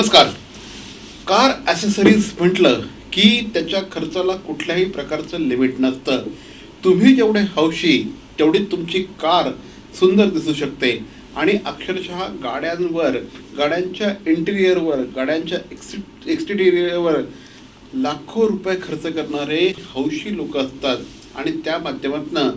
नमस्कार. Car accessories म्हटलं की त्याच्या खर्चाला कुठल्याही प्रकारचं लिमिट नसतं. तुम्ही जेवढे हौशी तेवढी तुमची कार सुंदर दिसू शकते. आणि अक्षरशः गाड्यांवर गाड्यांच्या इंटिरियरवर गाड्यांच्या एक्सि एक्सटिरियरवर लाखो रुपये खर्च करणारे हौशी लोक असतात. आणि त्या माध्यमातून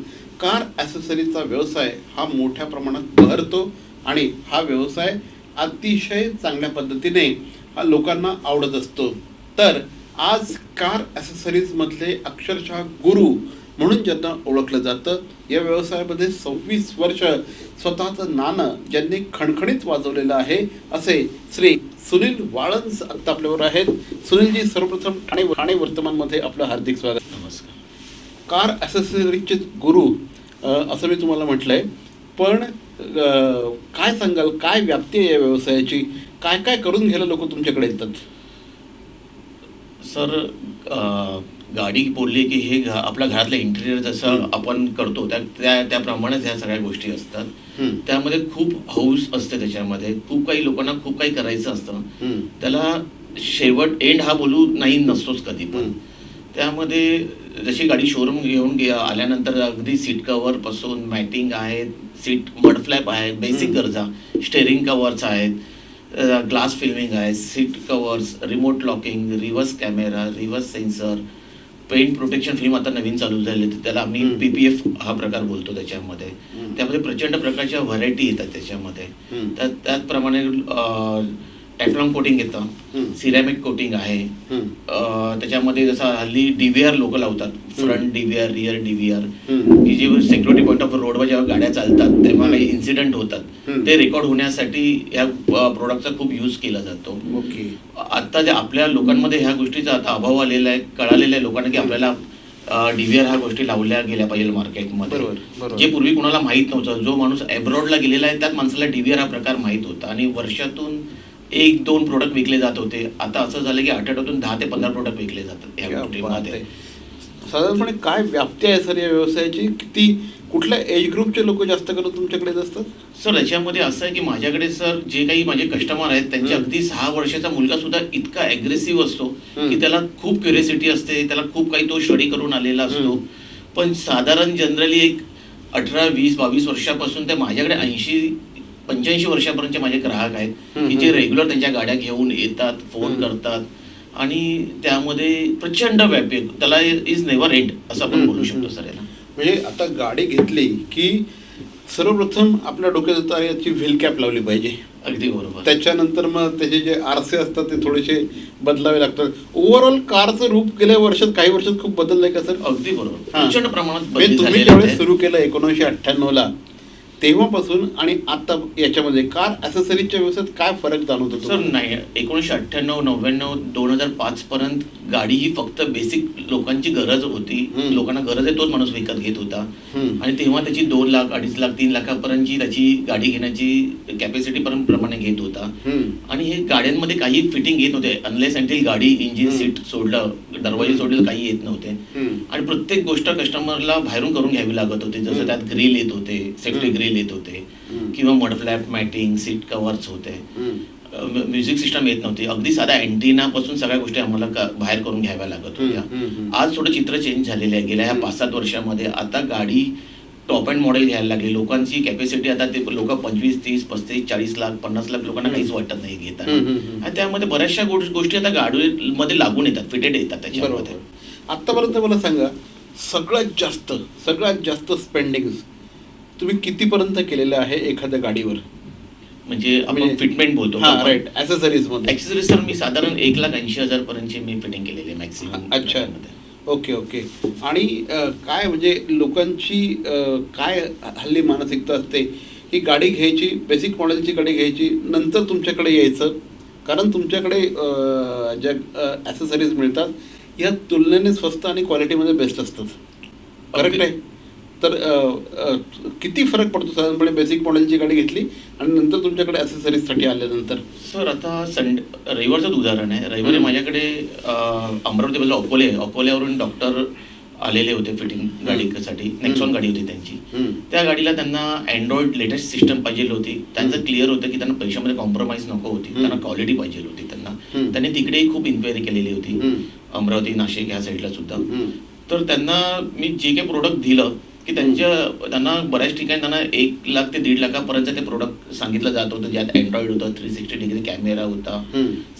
कार ॲसेसरीचा व्यवसाय हा मोठ्या प्रमाणात बहरतो. आणि हा व्यवसाय अतिशय चांगल्या पद्धतीने हा लोकांना आवडत असतो. तर आज कार ॲसेसरीजमधले अक्षरशः गुरु म्हणून ज्यांना ओळखलं जातं या व्यवसायामध्ये सव्वीस वर्ष स्वतःचं नाणं ज्यांनी खणखणीत वाजवलेलं आहे असे श्री सुनील वाळंज आत्ता आपल्यावर आहेत. सुनीलजी सर्वप्रथम ठाणे ठाणे वर्तमानमध्ये आपलं हार्दिक स्वागत. नमस्कार. कार ॲसेसरीजचे गुरु असं मी तुम्हाला म्हटलंय. पण अ, काय सांगाल? काय व्याप्ती आहे या व्यवसायाची? काय काय करून घ्यायला लोक तुमच्याकडे येतात? सर गाडी बोलली की हे आपल्या घरातलं इंटेरियर जसं. आपण करतो त्या त्या त्याप्रमाणेच ह्या सगळ्या गोष्टी असतात. त्यामध्ये खूप हौस असते त्याच्यामध्ये. खूप काही लोकांना खूप काही करायचं असतं. त्याला शेवट एंड हा बोलू नाही नसतोच कधी पण. त्यामध्ये जशी गाडी शोरूम घेऊन गे आल्यानंतर अगदी सीट कवर पासून मॅटिंग आहे सीट मड फ्लॅप आहे बेसिक. गरजा स्टेअरिंग कवर्स आहेत ग्लास फिल्मिंग आहे seat covers remote locking reverse camera reverse sensor paint protection film आता नवीन चालू झाले त्याला आम्ही हम्म. पीपीएफ हा प्रकार बोलतो त्याच्यामध्ये. त्यामध्ये प्रचंड प्रकारच्या व्हरायटी येतात त्याच्यामध्ये. त्यात त्याचप्रमाणे टॅफलॉन कोटिंग येतं. सिरॅमिक कोटिंग आहे. त्याच्यामध्ये जसं हल्ली डीव्हीआर लोक लावतात. Front DVR rear DVR. की जे सिक्युरिटी पॉईंट ऑफ रोडवर जेव्हा गाड्या चालतात तेव्हा. काही इन्सिडेंट होतात. ते रेकॉर्ड होण्यासाठी या प्रोडक्टचा खूप यूज केला जातो. ओके. आता जे आपल्या लोकांमध्ये ह्या गोष्टीचा आता अभाव आलेला आहे कळालेला आहे लोकांना की आपल्याला डीव्हीआर ह्या गोष्टी लावल्या गेल्या पाहिजे मार्केटमध्ये. जे पूर्वी कुणाला माहीत नव्हतं जो माणूस अब्रॉडला गेलेला आहे त्याच माणसाला डीव्हीआर हा प्रकार माहीत होता. आणि वर्षातून एक दोन प्रोडक्ट विकले जात होते आता असं झालं की आठवड्यातून दहा ते पंधरा प्रोडक्ट विकले जातात. साधारणपणे काय व्याप्ती आहे सर या व्यवसायाची किती कुठल्या एज ग्रुपचे लोक जास्त करून तुमच्याकडे असतात सर याच्यामध्ये असं आहे की माझ्याकडे सर जे काही माझे कस्टमर आहेत त्यांचे हम्म. अगदी सहा वर्षाचा मुलगा सुद्धा इतका अग्रेसिव्ह असतो. की त्याला खूप क्युरियोसिटी असते त्याला खूप काही तो स्टडी करून आलेला असतो. पण साधारण जनरली एक अठरा वीस बावीस वर्षापासून ते माझ्याकडे ऐंशी पंच्याऐंशी वर्षापर्यंतचे माझे ग्राहक आहेत की जे. रेग्युलर त्यांच्या गाड्या घेऊन येतात फोन. करतात आणि त्यामध्ये प्रचंड व्यापी आहे. त्याला इज नेव्हर एंड असं आपण बोलू शकतो. सर याला म्हणजे आता गाडी घेतली की सर्वप्रथम आपल्या डोक्यात येतं, अरे याची व्हील कॅप लावली पाहिजे अगदी बरोबर त्याच्यानंतर मग त्याचे जे आरसे असतात ते थोडेसे बदलावे लागतात ओव्हरऑल कारचं रूप गेल्या वर्षात काही वर्षात खूप बदललंय का सर अगदी बरोबर. प्रचंड प्रमाणात म्हणजे तुम्ही ज्यावेळेस. सुरू केलं एकोणीसशे अठ्ठ्याण्णवला तेव्हापासून आणि आता याच्यामध्ये कार ॲसेसरीजच्या व्यवसायात काय फरक जाणवतो सर? नाही एकोणीसशे अठ्ठ्याण्णव नव्याण्णव दोन हजार पाच पर्यंत गाडी ही फक्त बेसिक लोकांची गरज होती. लोकांना गरज आहे तोच माणूस विकत घेत होता. आणि तेव्हा त्याची दोन लाख अडीच लाख तीन लाखापर्यंतची त्याची गाडी घेण्याची कॅपॅसिटी पर्यंत प्रमाणे घेत होता. आणि हे गाड्यांमध्ये काही फिटिंग येत नव्हते अनलेस अँटिल गाडी इंजिन. सीट सोडलं दरवाजे सोडले काही येत नव्हते. आणि प्रत्येक गोष्ट कस्टमरला बाहेरून करून घ्यावी लागत होती जसं. त्यात ग्रिल येत होते सेफ्टी. ग्रिल येत होते. किंवा मडफ्लॅप मॅटिंग सीट कव्हर्स होते. म्युझिक सिस्टम येत नव्हती अगदी साध्या अँटिना पासून सगळ्या गोष्टी आम्हाला बाहेर करून घ्याव्या लागत होत्या. आज थोडं चित्र चेंज झालेलं आहे गेल्या ह्या. पाच सात वर्षामध्ये आता गाडी टॉप अँड मॉडेल घ्यायला लागली लोकांची कॅपॅसिटी आता ते लोक पंचवीस तीस पस्तीस चाळीस लाख पन्नास लाख लोकांना. काहीच वाटत नाही हम्म. आणि त्यामध्ये बऱ्याचशा गोष्ट- आता गाडीमध्ये लागून येतात फिटेड येतात त्याच्यामध्ये बरोबर आतापर्यंत मला सांगा सगळ्यात जास्त सगळ्यात जास्त स्पेंडिंग तुम्ही कितीपर्यंत केलेलं आहे एखाद्या गाडीवर? म्हणजे आपण म्हणजे- फिटमेंट बोलतो. हा राईट ॲसेसरीजमध्ये. ऍक्सेसरीज तर मी साधारण एक लाख ऐंशी हजार पर्यंतची मी फिटिंग केलेली आहे मॅक्सिमम अच्छा. Okay okay. आणि काय म्हणजे लोकांची काय हल्ली मानसिकता असते? ही गाडी घ्यायची बेसिक मॉडेलची गाडी घ्यायची नंतर तुमच्याकडे यायचं. कारण तुमच्याकडे ज्या ॲसेसरीज मिळतात या तुलनेने स्वस्त आणि क्वालिटीमध्ये बेस्ट असतात. करेक्ट. आहे? तर किती फरक पडतो साधारणपणे बेसिक मॉडेलची गाडी घेतली आणि नंतर तुमच्याकडे ॲसेसरीजसाठी आल्यानंतर सर आता संडे रविवारचंच उदाहरण आहे रविवारी. माझ्याकडे अं, अमरावती बाजूला अकोले. अकोल्यावरून डॉक्टर आलेले होते फिटिंग गाडीसाठी नेक्सॉन गाडी होती त्यांची. त्या गाडीला त्यांना अँड्रॉइड लेटेस्ट सिस्टम पाहिजे होती त्यांचं क्लिअर होतं की त्यांना पैशामध्ये कॉम्प्रोमाइज नको होती. त्यांना क्वालिटी पाहिजे होती त्यांना. त्यांनी तिकडेही खूप इन्क्वायरी केलेली होती. अमरावती नाशिक ह्या साईडला सुद्धा. तर त्यांना मी जे काही प्रोडक्ट दिलं की त्यांच्या त्यांना बऱ्याच ठिकाणी त्यांना एक लाख ते दीड लाखापर्यंत ते प्रोडक्ट सांगितलं जात होतं ज्यात अँड्रॉइड होतं थ्री सिक्स्टी डिग्री कॅमेरा होता.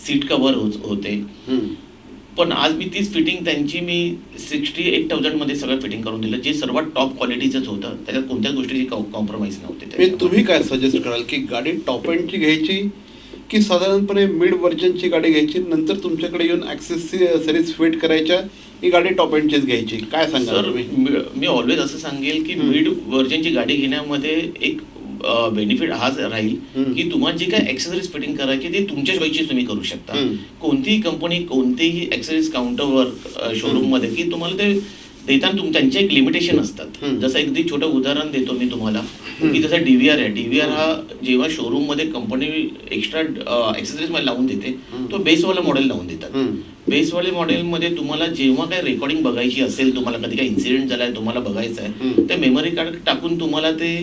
सीट कव्हर होते हम्म. पण आज मी तीच फिटिंग त्यांची मी सिक्स्टी एट थाउजंडमध्ये सगळं फिटिंग करून दिलं जे सर्वात टॉप क्वालिटीचंच होतं त्याच्यात कोणत्याच गोष्टीची कॉम्प्रोमाइज नव्हते. तुम्ही काय सजेस्ट कराल की गाडी टॉप एंडची घ्यायची की साधारणपणे मिड व्हर्जनची गाडी घ्यायची नंतर तुमच्याकडे येऊन ॲक्सेसरीज फिट करायच्या ही गाडी टॉप एंडचीच घ्यायची काय सांगाल सर मी- ऑलवेज असं सांगेल की. मिड व्हर्जनची गाडी घेण्यामध्ये एक बेनिफिट हाच राहील. की तुम्हाला जी काय ऍक्सेसरीज फिटिंग करायची ते तुमच्या चॉईसची तुम्ही करू शकता. कोणतीही कंपनी कोणतेही ऍक्सेसरीज काउंटरवर शोरूममध्ये की तुम्हाला ते देताना तुम त्यांचे एक लिमिटेशन असतात. जसं अगदी छोटं उदाहरण देतो मी तुम्हाला की जसं डीव्हीआर आहे डीव्हीआर हा जेव्हा शोरूममध्ये कंपनी एक्स्ट्रा ऍक्सेसरीजमध्ये लावून देते. तो बेसवाला मॉडेल लावून देतात. बेसवाले मॉडेलमध्ये तुम्हाला जेव्हा काही रेकॉर्डिंग बघायची असेल तुम्हाला कधी काही इन्सिडेंट झालाय तुम्हाला बघायचं आहे. ते मेमरी कार्ड टाकून तुम्हाला ते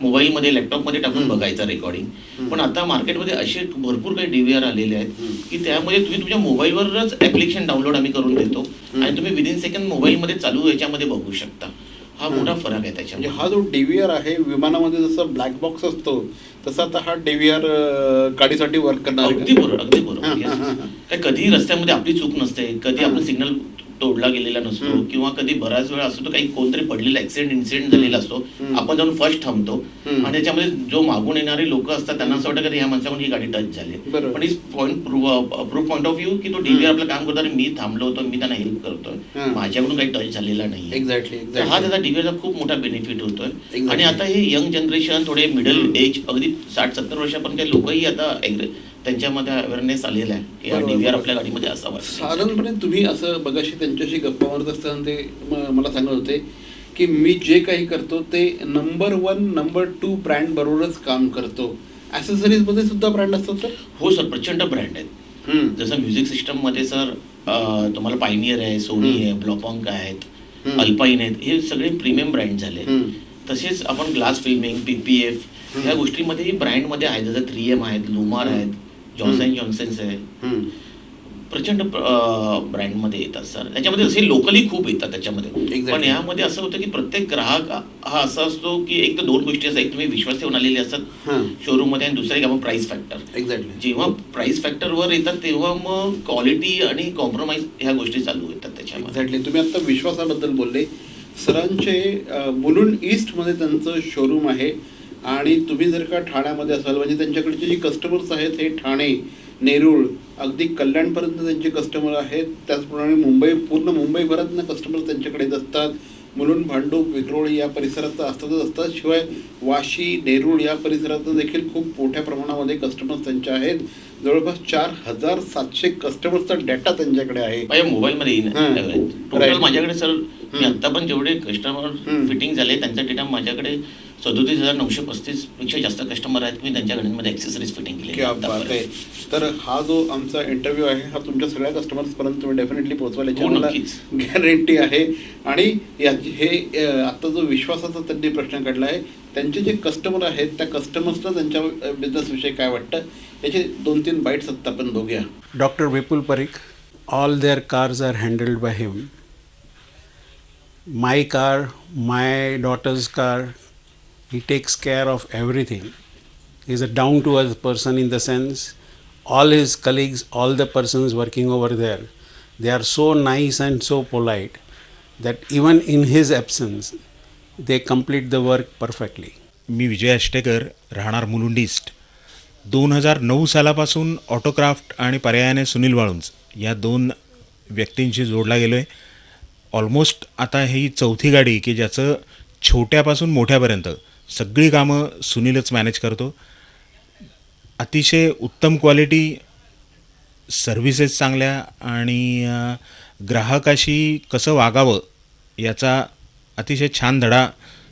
मोबाईलमध्ये लॅपटॉपमध्ये टाकून हम्म. बघायचं रेकॉर्डिंग. पण आता मार्केटमध्ये असे भरपूर काही डीव्हीआर आलेले आहेत. की त्यामध्ये तुम्ही तुमच्या मोबाईलवरच ऍप्लिकेशन डाउनलोड आम्ही करून देतो. आणि तुम्ही विदिन सेकंड मोबाईलमध्ये चालू याच्यामध्ये बघू शकता हा. मोठा फरक आहे म्हणजे त्याच्यामध्ये हा जो डीव्हीआर आहे विमानामध्ये जसं ब्लॅक बॉक्स असतो तसा आता हा डीव्हीआर गाडीसाठी वर्क करणार अगदी? बरोबर अगदी बरोबर. काय कधी रस्त्यामध्ये आपली चूक नसते कधी. आपलं सिग्नल तोडला गेलेला नसतो. किंवा कधी बराच वेळ असतो काही कोणतरी पडलेला ऍक्सिडेंट इन्सिडेंट झालेला असतो. आपण जाऊन फर्स्ट थांबतो. आणि त्याच्यामध्ये जो मागून येणारे लोक असतात त्यांना असं वाटतं की ह्या माणसाकडून ही गाडी टच झाली. पण is point proof point of view की तो डीव्हीआर आपलं काम करतो मी थांबलो होतो मी त्यांना हेल्प. करतोय माझ्याकडून काही टच झालेला नाही एक्झॅक्टली हा त्याचा डीव्हीआरचा खूप मोठा बेनिफिट होतोय. आणि आता हे यंग जनरेशन थोडे मिडल. एज अगदी साठ सत्तर वर्षापर्यंत लोकही आता त्यांच्यामध्ये अवेअरनेस आलेला आहे की हा बरोबर, डीव्हीआर. आपल्या गाडीमध्ये असावा साधारणपणे तुम्ही असं बघाशी त्यांच्याशी गप्पा मारत असताना ते म- मला सांगत होते की मी जे काही करतो ते number one number two brand बरोबरच काम करतो ॲसेसरीजमध्ये सुद्धा ब्रँड असतात सर हो सर प्रचंड ब्रँड आहेत जसं म्युझिक सिस्टममध्ये सर अं, तुम्हाला पायनियर आहे सोनी हम्म. आहे ब्लॉपॉंक आहेत हम्म. अल्पाईन आहेत हे सगळे प्रीमियम ब्रँड झाले हम्म. तसेच आपण ग्लास फिल्मिंग पीपीएफ हम्म. ह्या गोष्टीमध्येही ब्रँडमध्ये आहेत जसं थ्री एम आहेत लुमार हम्म. आहेत जॉन्सन जॉन्सन्स आहे. प्रचंड ब्रँडमध्ये येतात सर. त्याच्यामध्ये असे लोकली खूप येतात त्याच्यामध्ये. पण यामध्ये असं होतं की प्रत्येक ग्राहक हा असा असतो की एक तर दोन गोष्टी असतात. एक तुम्ही विश्वास ठेवून आलेले असतात शोरूममध्ये आणि दुसरं एक आपण प्राइस फॅक्टर एक्झॅक्टली जेव्हा प्राइस फॅक्टरवर येतात तेव्हा मग क्वालिटी आणि कॉम्प्रोमाइज ह्या गोष्टी चालू येतात त्याच्यामध्ये. एक्झॅक्टली तुम्ही आता विश्वासाबद्दल बोलले. सरांचे अ, मुलुंड ईस्टमध्ये त्यांचं शोरूम आहे. आणि तुम्ही जर का ठाण्यामध्ये असाल म्हणजे त्यांच्याकडचे जे कस्टमर्स आहेत हे ठाणे नेरूळ अगदी कल्याणपर्यंत त्यांचे कस्टमर आहेत. त्याचप्रमाणे मुंबई पूर्ण मुंबईभरातनं कस्टमर त्यांच्याकडे येत असतात. मुलुंड भांडूप विक्रोळी या परिसरात असतातच असतात. शिवाय वाशी नेरूळ या परिसरात देखील खूप मोठ्या प्रमाणामध्ये कस्टमर्स त्यांचे आहेत. जवळपास चार हजार सातशे कस्टमर्सचा डेटा त्यांच्याकडे आहे. माझ्या मोबाईलमध्ये Right. माझ्याकडे सर मी. आता पण जेवढे कस्टमर. फिटिंग झाले त्यांचा डेटा माझ्याकडे सदोतीस हजार नऊशे पस्तीसपेक्षा जास्त कस्टमर आहेत मी त्यांच्या गाड्यांमध्ये ऍक्सेसरीज फिटिंग केली क्या बात आहे तर हा जो आमचा इंटरव्ह्यू आहे हा तुमच्या सगळ्या कस्टमर्स पर्यंत तुम्ही डेफिनेटली पोहोचवाल याची हो, मला. गॅरंटी आहे आणि याची हे अ, आता जो विश्वासाचा त्यांनी प्रश्न काढला आहे त्यांचे जे कस्टमर आहेत त्या कस्टमर्सला त्यांच्या बिझनेस विषयी काय वाटतं याचे दोन तीन बाईट्स आत्ता आपण बघूया Dr. Vipul Parikh, all their cars are handled by him. My car, my daughter's car, he takes care of everything. He is a down to earth person in the sense all his colleagues, all the persons working over there, they are so nice and so polite that even in his absence, they complete the work perfectly. मी विजय आष्टेकर राहणार Mulund east दोन हजार नऊ सालापासून ऑटोक्राफ्ट आणि पर्यायाने सुनील वाळुंज या दोन व्यक्तींशी जोडला गेलो आहे ऑलमोस्ट आता ही चौथी गाडी की ज्याचं छोट्यापासून मोठ्यापर्यंत सगळी कामं सुनीलच मॅनेज करतो अतिशय उत्तम क्वालिटी सर्व्हिसेस चांगल्या आणि ग्राहकाशी कसं वागावं याचा अतिशय छान धडा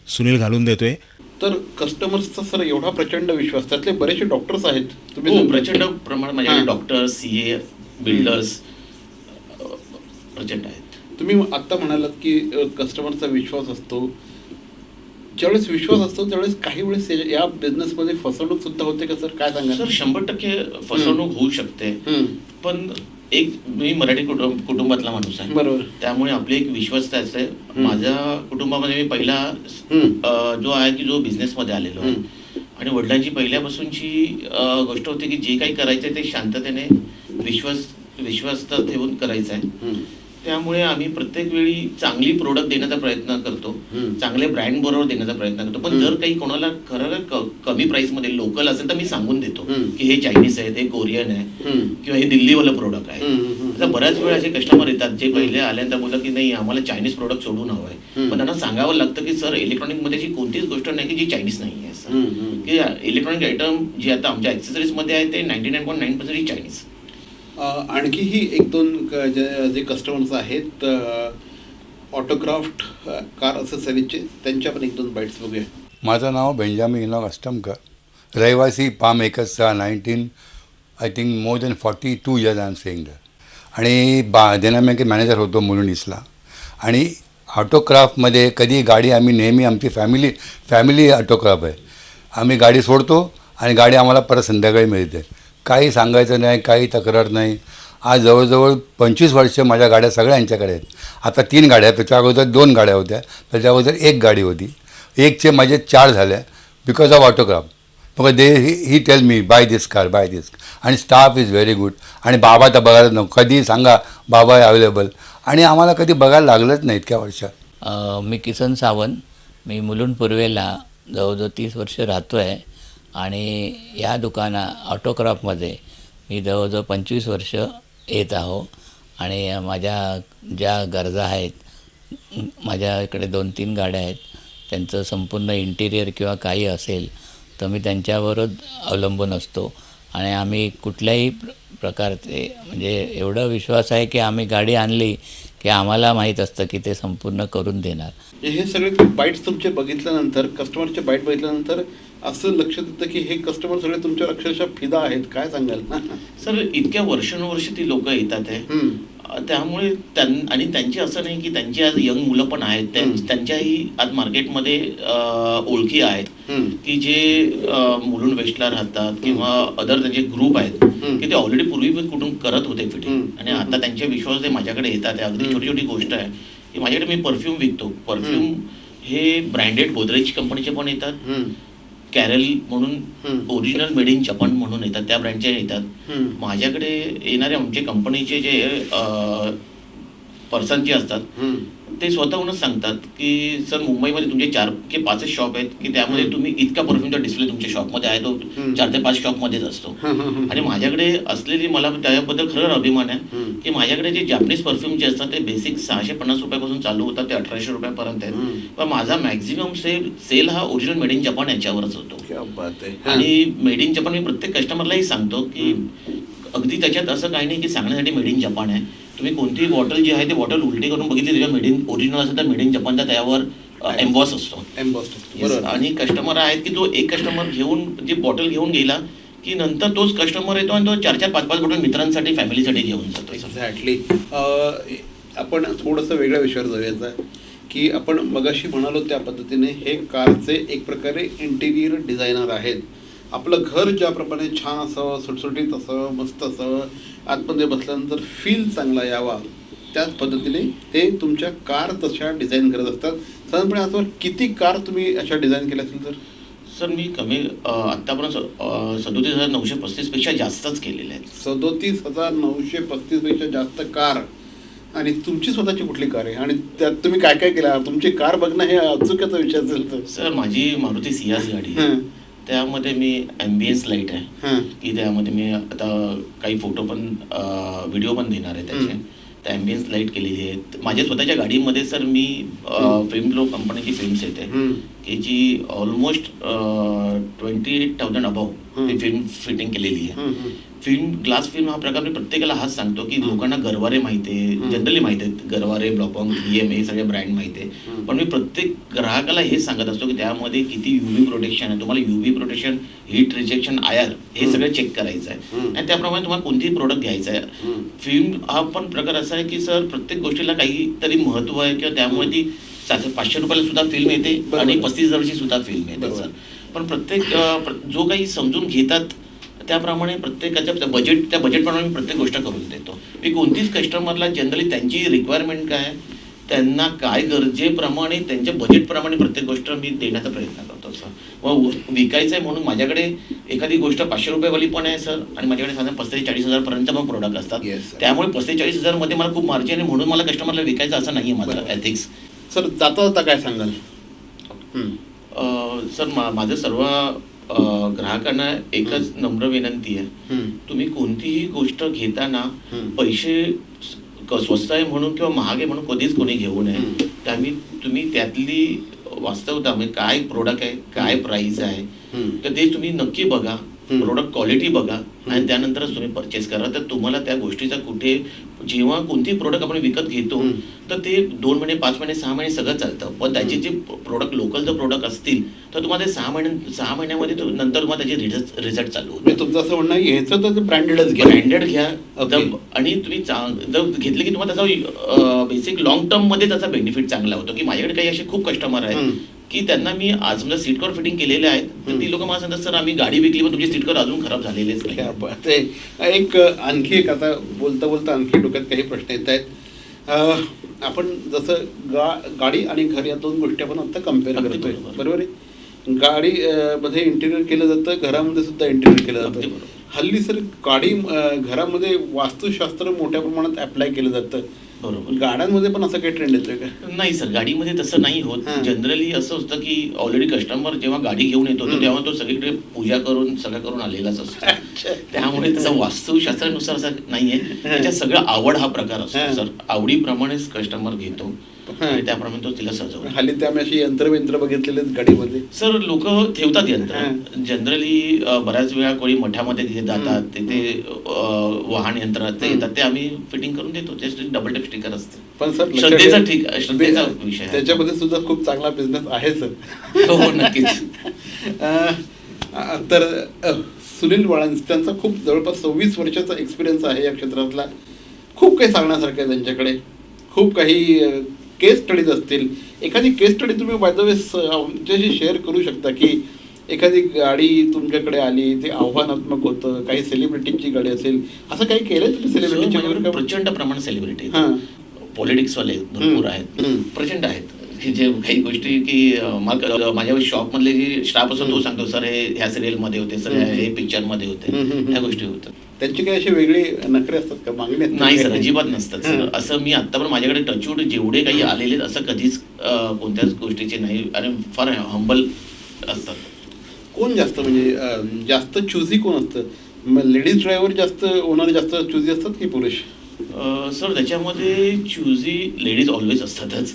सुनील घालून देतो आहे तर कस्टमर्सचा सर एवढा प्रचंड विश्वास त्यातले बरेचसे डॉक्टर्स आहेत हो सांगा. प्रचंड प्रमाणात माझ्याकडे हां. डॉक्टर सी ए बिल्डर्स प्रचंड आहेत तुम्ही आत्ता म्हणालात की कस्टमरचा विश्वास असतो ज्यावेळेस विश्वास असतो त्यावेळेस काही वेळेस या- बिझनेसमध्ये फसवणूक सुद्धा होते का सर? काय सांगा सर शंभर टक्के फसवणूक होऊ शकते. पण एक मी मराठी कुटुंब कुटुंबातला माणूस आहे. बरोबर. त्यामुळे आपली एक विश्वस्त असते. माझ्या कुटुंबामध्ये मी पहिला जो आहे की जो बिझनेसमध्ये आलेलो आहे. आणि वडिलांची पहिल्यापासूनची गोष्ट होती की जे काही करायचं आहे ते शांततेने विश्वास विश्वस्त ठेवून करायचं आहे त्यामुळे आम्ही प्रत्येक वेळी चांगली प्रोडक्ट देण्याचा प्रयत्न करतो. चांगले ब्रँड बरोबर देण्याचा प्रयत्न करतो. पण. जर काही कोणाला खरं कमी प्राइसमध्ये लोकल असेल तर मी सांगून देतो. की हे चायनीज आहे हे कोरियन आहे किंवा हे दिल्लीवालं प्रोडक्ट आहे आता बऱ्याच वेळ असे कस्टमर येतात जे पहिले आल्यानंतर बोलतात की नाही आम्हाला चायनीज प्रोडक्ट सोडून हवं आहे. पण त्यांना सांगावं लागतं की सर इलेक्ट्रॉनिकमध्ये अशी कोणतीच गोष्ट नाही की जी चायनीज नाही आहे सर. इलेक्ट्रॉनिक आयटम जे आता आमच्या ऍक्सेसरीजमध्ये आहे ते ninety nine point nine percent Chinese आणखीही एक दोन जे जे कस्टमर्स आहेत ऑटोक्राफ्ट कार असेसरीजचे त्यांच्या पण एक दोन बाईट्स बघूया. माझं नाव बेंजामिन इनॉग अष्टमकर रहिवासी पाम एकसचा nineteen I think more than forty two years I am saying आणि बा देना मॅनेजर होतो मुलुंडीसला आणि ऑटोक्राफ्टमध्ये कधी गाडी आम्ही नेहमी आमची फॅमिली फॅमिली ऑटोक्राफ्ट आहे. आम्ही गाडी सोडतो आणि गाडी आम्हाला परत संध्याकाळी मिळते. काही सांगायचं नाही काही तक्रार नाही. आज जवळजवळ पंचवीस वर्ष माझ्या गाड्या सगळ्या यांच्याकडे आहेत. आता तीन गाड्या त्याच्या अगोदर दोन गाड्या होत्या. त्याच्या अगोदर एक गाडी होती. एकचे माझे चार झाल्या बिकॉज ऑफ ऑटोग्राफ मग they he tell me buy this car buy this आणि स्टाफ इज व्हेरी गुड आणि बाबा तर बघायला नको. कधी सांगा बाबा आहे अवेलेबल आणि आम्हाला कधी बघायला लागलंच नाही इतक्या वर्षात. मी किसन सावंत. मी मुलुंड पूर्वेला जवळजवळ तीस वर्ष राहतो आहे आणि या दुकाना ऑटोक्राफ्टमध्ये मी जवळजवळ पंचवीस वर्ष येत आहो. आणि माझ्या ज्या गरजा आहेत माझ्या इकडे दोन तीन गाड्या आहेत त्यांचं संपूर्ण इंटिरियर किंवा काही असेल तर मी त्यांच्यावरच अवलंबून असतो. आणि आम्ही कुठल्याही प्र प्रकारचे म्हणजे एवढा विश्वास आहे की आम्ही गाडी आणली की आम्हाला माहीत असतं की ते संपूर्ण करून देणार. हे सगळे बाईट्स तुमचे बघितल्यानंतर कस्टमरचे बाईट बघितल्यानंतर असं लक्षात येतं की हे कस्टमर सगळे तुमच्यावर अक्षरशः फिदा आहेत. काय सांगाल? सर इतक्या वर्षानुवर्ष ती लोक येतात आहे. त्यामुळे त्यां आणि त्यांची असं नाही की त्यांची आज यंग मुलं पण आहेत. त्यांच्याही आज मार्केटमध्ये ओळखी आहेत. की जे मुलुंड वेस्टला राहतात किंवा अदर त्यांचे ग्रुप आहेत. की ते ऑलरेडी पूर्वी पण कुठून करत होते फिटिंग. आणि आता त्यांचे विश्वास ते माझ्याकडे येतात. अगदी. छोटी छोटी गोष्ट आहे की माझ्याकडे मी परफ्यूम विकतो परफ्यूम हे ब्रँडेड गोदरेज कंपनीचे पण येतात. कॅरल म्हणून. ओरिजिनल मेड इन जपान म्हणून येतात त्या ब्रँडचे येतात. माझ्याकडे येणारे आमचे कंपनीचे जे पर्सन जे असतात. ते स्वतःहूनच सांगतात की सर मुंबईमध्ये तुमचे चार ते पाचच शॉप आहेत की त्यामध्ये. तुम्ही इतका परफ्यूमचा डिस्प्ले तुमच्या शॉपमध्ये आहे तो. चार ते पाच शॉपमध्येच असतो. आणि माझ्याकडे असलेली मला त्याबद्दल खरं अभिमान आहे. की माझ्याकडे जे जापनीज परफ्यूम जे असतात ते बेसिक सहाशे पन्नास रुपयापासून चालू होतात ते अठराशे रुपयापर्यंत. आहेत पण माझा मॅक्झिमम सेल सेल हा ओरिजिनल मेड इन जपान याच्यावरच होतो आणि मेड इन जपान मी प्रत्येक कस्टमरलाही सांगतो की अगदी त्याच्यात असं काही नाही की सांगण्यासाठी मेड इन जपान आहे तुम्ही कोणतीही बॉटल जी आहे ती बॉटल उलटी करून बघितली त्याच्या मेड इन ओरिजिनल असेल तर मेड इन जपानचा त्यावर एम्बॉस असतो. एम्बॉस्ड Yes, आणि कस्टमर आहेत की तो एक कस्टमर घेऊन जी बॉटल घेऊन गेला की नंतर तोच कस्टमर येतो आणि तो चार चार पाच पाच बॉटल मित्रांसाठी फॅमिलीसाठी घेऊन जातो. एक्झॅक्टली आपण थोडंसं वेगळ्या विषयावर जाऊयाचं की आपण मगाशी म्हणालो त्या पद्धतीने हे कारचे एक प्रकारे इंटिरियर डिझायनर आहेत. आपलं घर ज्याप्रमाणे छान असावं सुटसुटीत असावं मस्त असावं आतमध्ये बसल्यानंतर फील चांगला यावा. त्याच पद्धतीने ते तुमच्या कार तशा डिझाईन करत असतात. साधारणपणे आजवर किती कार तुम्ही अशा डिझाईन केल्या असतील तर? सर मी कमी आत्तापर्यंत सदोतीस हजार नऊशे पस्तीसपेक्षा जास्तच केलेले आहेत. सदोतीस हजार नऊशे पस्तीसपेक्षा जास्त कार. आणि तुमची स्वतःची कुठली कार आहे? आणि त्यात तुम्ही काय काय केलं? तुमची कार बघणं हे अचुक्याचा विषय असेल तर. सर माझी मारुती सियाज गाडी त्यामध्ये मी ॲम्बियन्स लाइट आहे. की त्यामध्ये मी आता काही फोटो पण व्हिडिओ पण देणार आहे त्याचे. तर ॲम्बियन्स लाइट केलेली आहे माझ्या स्वतःच्या गाडीमध्ये सर मी फिल्म लो कंपनीची फिल्म्स येते. हं, जी almost twenty eight thousand above. ती फिल्म फिटिंग केलेली आहे हं, हं. फिल्म ग्लास फिल्म हा प्रकार मी प्रत्येकाला हाच सांगतो की लोकांना गरवारे माहिती आहे. जनरली माहिती आहेत गरवारे ब्लॉपॉंग एम हे सगळे ब्रँड माहिती आहे. पण मी प्रत्येक ग्राहकाला हेच सांगत असतो की त्यामध्ये किती युव्ही प्रोटेक्शन आहे तुम्हाला UV protection heat rejection IR हे. सगळं चेक करायचं आहे. आणि त्याप्रमाणे तुम्हाला कोणतीही प्रोडक्ट घ्यायचं आहे. फिल्म हा पण प्रकार असा आहे की सर प्रत्येक गोष्टीला काहीतरी महत्त्व आहे किंवा त्यामुळे ती सातशे पाचशे रुपयाला सुद्धा फिल्म येते. आणि पस्तीस हजारची सुद्धा फिल्म येते. सर पण प्रत्येक जो काही समजून घेतात त्याप्रमाणे प्रत्येकाच्या बजेट त्या बजेटप्रमाणे मी प्रत्येक गोष्ट करून देतो मी कोणतीच कस्टमरला जनरली त्यांची रिक्वायरमेंट काय त्यांना काय गरजेप्रमाणे त्यांच्या बजेटप्रमाणे प्रत्येक गोष्ट मी देण्याचा प्रयत्न करतो सर व विकायचं आहे म्हणून माझ्याकडे एखादी गोष्ट पाचशे रुपयेवाली पण आहे सर आणि माझ्याकडे साधारण पस्तीस चाळीस हजारपर्यंत पण प्रोडक्ट असतात. त्यामुळे पस्तीस चाळीस हजारमध्ये मला खूप मार्जिन आहे म्हणून मला कस्टमरला विकायचं असं नाही आहे माझं. एथिक्स सर जाता जाता काय सांगाल सर मा माझं सर्व ग्राहकांना एकच नम्र विनंती आहे. तुम्ही कोणतीही गोष्ट घेताना. पैसे स्वस्त आहे म्हणून किंवा महाग आहे म्हणून कधीच कोणी घेऊ नये. त्यामुळे तुम्ही त्यातली वास्तवता म्हणजे काय प्रोडक्ट आहे काय प्राइस आहे. तर ते तुम्ही नक्की बघा. प्रोडक्ट क्वालिटी बघा आणि त्यानंतरच तुम्ही परचेस करा. तर तुम्हाला त्या गोष्टीचा कुठे जेव्हा कोणती प्रोडक्ट आपण विकत घेतो. तर ते दोन महिने पाच महिने सहा महिने सगळं चालतं. पण त्याचे जे प्रोडक्ट लोकल जर प्रोडक्ट असतील तर तुम्हाला ते सहा महिन्या सहा महिन्यामध्ये नंतर तुम्हाला त्याचे रिझल्ट रिझल्ट चालू होते. तुमचं असं म्हणणं ह्याचं तर ब्रँडेडच घ्या. ब्रँडेड घ्या. आणि तुम्ही चांग- जर घेतले की तुम्हाला त्याचा बेसिक लॉंग टर्ममध्ये त्याचा बेनिफिट चांगला होतो. की माझ्याकडे काही असे खूप कस्टमर आहेत. की त्यांना मी आज समजा सीट कवर फिटिंग केलेले आहेत तर ती लोक मला सांगतात सर आम्ही गाडी विकली पण तुमची सीट कवर अजून खराब झालेलेच नाही. आहे. एक आणखी एक आता बोलता बोलता आणखी डोक्यात काही प्रश्न येत आहेत. आपण जसं गा गाडी आणि घर या दोन गोष्टी आपण आता कंपेअर करतोय. बरोबर. आहे? गाडी मध्ये इंटिरियर केलं जातं घरामध्ये सुद्धा इंटिरियर केलं जातं. बरोबर. हल्ली सर गाडी घरामध्ये वास्तुशास्त्र मोठ्या प्रमाणात अप्लाय केलं जातं. बरोबर गाड्यांमध्ये पण असं काही ट्रेंड येतोय का नाही सर गाडीमध्ये तसं नाही होत हां. जनरली असं असतं की ऑलरेडी कस्टमर जेव्हा गाडी घेऊन येतो. तेव्हा तो सगळीकडे पूजा करून सगळं करून आलेलाच. असतो त्यामुळे त्याचा वास्तुशास्त्रानुसार असं नाहीये त्याच्यात सगळं आवड हा प्रकार हां. असतो सर आवडीप्रमाणेच कस्टमर घेतो त्याप्रमाणे तो तिला सजवतो हल्ली ते आम्ही अशी यंत्र बिंत्र बघितलेले गाडीमध्ये सर लोक ठेवतात यंत्र. हां. जनरली बऱ्याच वेळा कोणी मठामध्ये तिथे जातात तिथे वाहन यंत्र ते. येतात ते आम्ही फिटिंग करून देतो. त्यासाठी डबल टेप स्टिकर असते. पण सर श्रद्धेचा ठीक श्रद्धेचा विषय. त्याच्यामध्ये सुद्धा खूप चांगला बिझनेस आहे सर. हो नक्कीच. अ, तर सुनील वाळंज त्यांचा खूप जवळपास सव्वीस वर्षाचा एक्सपिरियन्स आहे या क्षेत्रातला. खूप काही सांगण्यासारखं आहे त्यांच्याकडे. खूप काही केस स्टडीज असतील एखादी केस स्टडी तुम्ही बाय आमच्याशी शेअर करू शकता की एखादी गाडी तुमच्याकडे आली ते आव्हानात्मक होतं काही सेलिब्रिटीची गाडी असेल असं काही केलं तुम्ही माझ्याकडे सेलिब्रिटीची प्रचंड प्रमाण सेलिब्रिटी हां. पॉलिटिक्स वाले भरपूर. आहेत. प्रचंड आहेत की जे काही गोष्टी की मला माझ्या शॉप मधले जे स्टाफ असतो तो. सांगतो सर हे ह्या सिरियलमध्ये होते सर. हे पिक्चरमध्ये होते ह्या. गोष्टी होतात त्यांची काही अशी वेगळी नखरे असतात का मागणी नाही? सर अजिबात नसतात सर. असं मी आता पण माझ्याकडे टचवूड जेवढे काही आलेले असं कधीच कोणत्याच गोष्टीचे नाही आणि फार हंबल असतात कोण जास्त म्हणजे जास्त चुजी कोण असतं लेडीज ड्रायव्हर जास्त ओनर जास्त चुजी असतात की पुरुष सर त्याच्यामध्ये चुजी लेडीज ऑलवेज असतातच.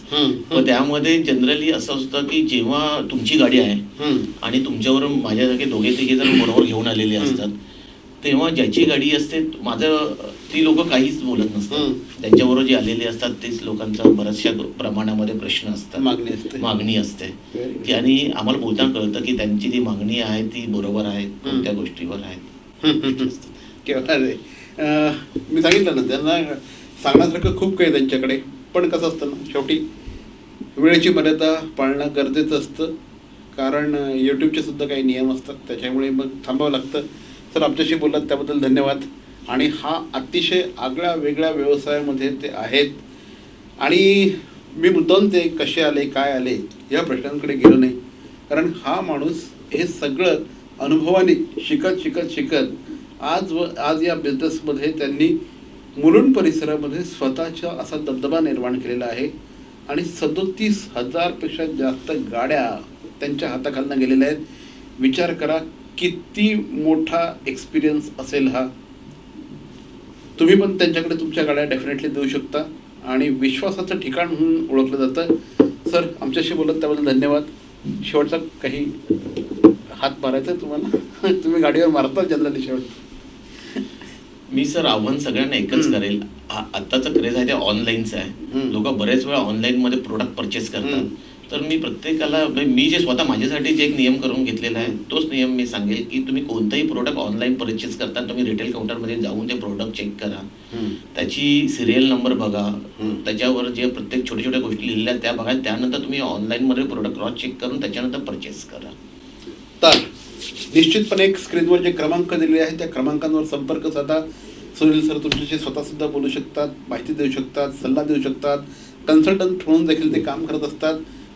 पण त्यामध्ये जनरली असं असतं की जेव्हा तुमची गाडी आहे. आणि तुमच्यावर माझ्यासारखे दोघे तिघे जण बरोबर घेऊन आलेले. असतात तेव्हा ज्याची गाडी असते माझं ती लोक काहीच बोलत. नसतात. त्यांच्याबरोबर जे आलेले असतात तेच लोकांचा बऱ्याचशा प्रमाणामध्ये प्रश्न असतात. मागणी असते. मागणी असते. की आणि आम्हाला बोलताना कळतं की त्यांची जी मागणी आहे ती बरोबर आहे कोणत्या गोष्टीवर आहे. केव्हा रे? अं, मी सांगितलं ना त्यांना सांगण्यासारखं खूप काही त्यांच्याकडे. पण कसं असतं ना शेवटी वेळेची मर्यादा पाळणं गरजेचं असतं. कारण यूट्यूबचे सुद्धा काही नियम असतात. त्याच्यामुळे मग थांबावं लागतं. सर आमच्याशी बोललात त्याबद्दल धन्यवाद. आणि हा अतिशय आगळ्या वेगळ्या व्यवसायामध्ये ते आहेत. आणि मी मुद्दाम ते कसे आले काय आले या प्रश्नांकडे गेलो नाही. कारण हा माणूस हे सगळं अनुभवाने शिकत शिकत शिकत आज व आज या बिझनेसमध्ये त्यांनी मुलुंड परिसरामध्ये स्वतःचा असा दबदबा निर्माण केलेला आहे. आणि सदोतीस हजारपेक्षा जास्त गाड्या त्यांच्या हाताखालनं गेलेल्या आहेत. विचार करा किती मोठा एक्सपिरियन्स असेल हा? तुम्ही पण त्यांच्याकडे तुमच्या गाड्या डेफिनेटली देऊ शकता आणि विश्वासाचं ठिकाण म्हणून ओळखलं जातं. सर आमच्याशी बोलत त्याबद्दल धन्यवाद. शेवटचा काही हात मारायचा तुम्हाला? तुम्ही गाडीवर मारता जनरली शेवट. मी सर आव्हान सगळ्यांना एकच. करेल. आत्ताचं क्रेज आहे ते ऑनलाईनचं आहे. लोक बरेच वेळा ऑनलाईन मध्ये प्रोडक्ट परचेस करतात. तर मी प्रत्येकाला म्हणजे मी जे स्वतः माझ्यासाठी जे एक नियम करून घेतलेला आहे तोच नियम मी सांगेल की तुम्ही कोणताही प्रोडक्ट ऑनलाईन परचेस करताना तुम्ही रिटेल काउंटरमध्ये जाऊन ते प्रोडक्ट चेक करा. त्याची सिरियल नंबर बघा. त्याच्यावर जे प्रत्येक छोट्या छोट्या गोष्टी लिहिलेल्या आहेत त्या बघा. त्यानंतर तुम्ही ऑनलाईनमध्ये प्रोडक्ट क्रॉस चेक करून त्याच्यानंतर परचेस करा. तर निश्चितपणे एक स्क्रीनवर जे क्रमांक दिलेले आहेत त्या क्रमांकांवर संपर्क साधा. सुनील सर तुमच्याशी स्वतः सुद्धा बोलू शकतात माहिती देऊ शकतात सल्ला देऊ शकतात. कन्सल्टंट म्हणून देखील ते काम करत असतात.